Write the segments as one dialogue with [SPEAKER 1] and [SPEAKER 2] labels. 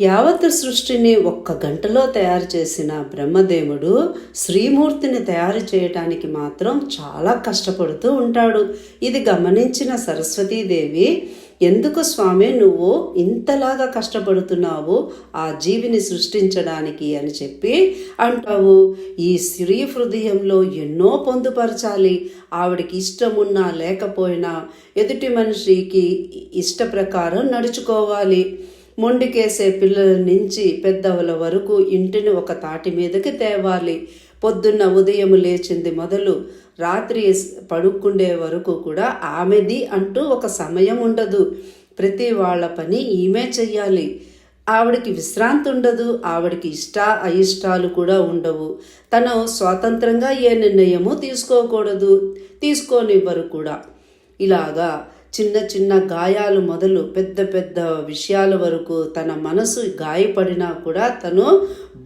[SPEAKER 1] యావత్ సృష్టిని ఒక్క గంటలో తయారు చేసిన బ్రహ్మదేవుడు శ్రీమూర్తిని తయారు చేయటానికి మాత్రం చాలా కష్టపడుతూ ఉంటాడు. ఇది గమనించిన సరస్వతీదేవి ఎందుకు స్వామి నువ్వు ఇంతలాగా కష్టపడుతున్నావు? ఆ జీవిని సృష్టించడానికి అని చెప్పి అంటావు. ఈ స్త్రీ హృదయంలో ఎన్నో పొందుపరచాలి. ఆవిడకి ఇష్టమున్నా లేకపోయినా ఎదుటి మనిషికి ఇష్ట ప్రకారం నడుచుకోవాలి. మొండికేసే పిల్లల నుంచి పెద్దవల వరకు ఇంటిని ఒక తాటి మీదకి తేవాలి. పొద్దున్న ఉదయం లేచింది మొదలు రాత్రి పడుకుండే వరకు కూడా ఆమెది అంటూ ఒక సమయం ఉండదు. ప్రతి వాళ్ళ పని ఈమె చెయ్యాలి. ఆవిడకి విశ్రాంతి ఉండదు. ఆవిడకి ఇష్ట అయిష్టాలు కూడా ఉండవు. తను స్వాతంత్రంగా ఏ నిర్ణయము తీసుకోకూడదు. తీసుకోనివ్వరు కూడా. ఇలాగా చిన్న చిన్న గాయాలు మొదలు పెద్ద పెద్ద విషయాల వరకు తన మనసు గాయపడినా కూడా తను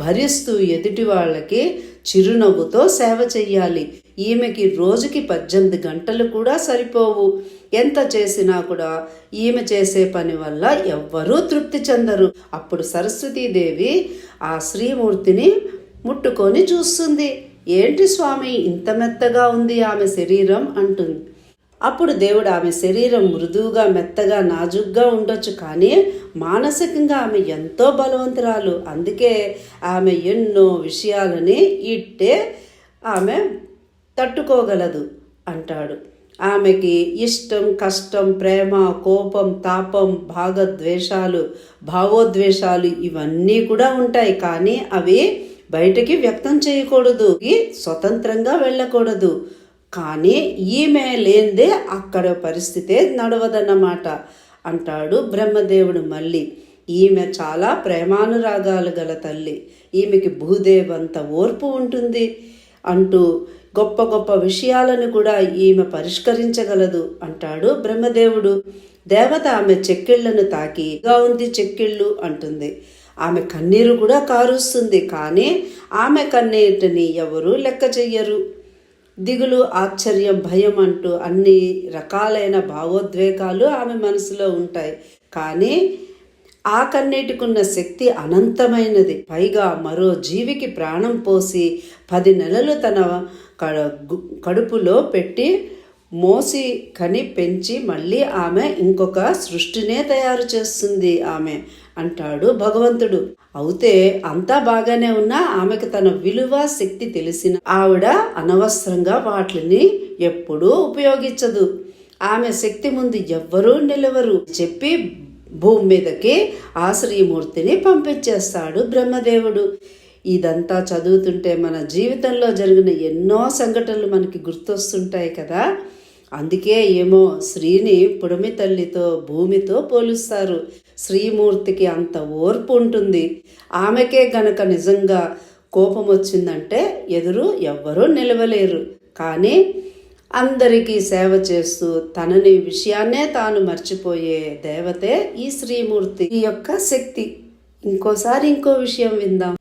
[SPEAKER 1] భరిస్తూ ఎదుటి వాళ్ళకి చిరునవ్వుతో సేవ చెయ్యాలి. ఈమెకి రోజుకి పద్దెనిమిది గంటలు కూడా సరిపోవు. ఎంత చేసినా కూడా ఈమె చేసే పని వల్ల ఎవ్వరూ తృప్తి చెందరు. అప్పుడు సరస్వతీదేవి ఆ శ్రీమూర్తిని ముట్టుకొని చూస్తుంది. ఏంటి స్వామి ఇంత మెత్తగా ఉంది ఆమె శరీరం అంటుంది. అప్పుడు దేవుడు ఆమె శరీరం మృదువుగా మెత్తగా నాజుగ్గా ఉండొచ్చు కానీ మానసికంగా ఆమె ఎంతో బలవంతురాలు. అందుకే ఆమె ఎన్నో విషయాలని ఇట్టే ఆమె తట్టుకోగలదు అంటాడు. ఆమెకి ఇష్టం కష్టం ప్రేమ కోపం తాపం భాగద్వేషాలు భావోద్వేషాలు ఇవన్నీ కూడా ఉంటాయి కానీ అవి బయటకి వ్యక్తం చేయకూడదు. స్వతంత్రంగా వెళ్ళకూడదు. కానీ ఈమె లేందే అక్కడ పరిస్థితే నడవదన్నమాట అంటాడు బ్రహ్మదేవుడు మళ్ళీ. ఈమె చాలా ప్రేమానురాగాలు గల తల్లి. ఈమెకి భూదేవంత ఓర్పు ఉంటుంది అంటూ గొప్ప గొప్ప విషయాలను కూడా ఈమె పరిష్కరించగలదు అంటాడు బ్రహ్మదేవుడు. దేవత ఆమె చెక్కిళ్ళను తాకి "ఇదిగా ఉంది చెక్కిళ్ళు అంటుంది. ఆమె కన్నీరు కూడా కారుస్తుంది కానీ ఆమె కన్నీటిని ఎవరూ లెక్క చెయ్యరు దిగులు ఆశ్చర్యం భయం అంటూ అన్ని రకాలైన భావోద్వేగాలు ఆమె మనసులో ఉంటాయి. కానీ ఆ కన్నీటికున్న శక్తి అనంతమైనది. పైగా మరో జీవికి ప్రాణం పోసి పది నెలలు తన కడుపులో పెట్టి మోసి కని పెంచి మళ్ళీ ఆమె ఇంకొక సృష్టినే తయారు చేస్తుంది ఆమె అంటాడు భగవంతుడు. అవుతే అంతా బాగానే ఉన్నా ఆమెకు తన విలువ శక్తి తెలిసిన ఆవిడ అనవసరంగా వాటిని ఎప్పుడూ ఉపయోగించదు. ఆమె శక్తి ముందు ఎవ్వరూ నిలవరు చెప్పి భూమి మీదకి ఆ శ్రీమూర్తిని పంపించేస్తాడు బ్రహ్మదేవుడు. ఇదంతా చదువుతుంటే మన జీవితంలో జరిగిన ఎన్నో సంఘటనలు మనకి గుర్తొస్తుంటాయి కదా. అందుకే ఏమో శ్రీని పుడమి తల్లితో భూమితో పోలుస్తారు. శ్రీమూర్తికి అంత ఓర్పు ఉంటుంది. ఆమెకే గనక నిజంగా కోపం వచ్చిందంటే ఎదురు ఎవ్వరూ నిలవలేరు. కానీ అందరికీ సేవ చేస్తూ తనని విషయాన్నే తాను మర్చిపోయే దేవతే ఈ శ్రీమూర్తి. ఈ యొక్క శక్తి. ఇంకోసారి ఇంకో విషయం విందాం.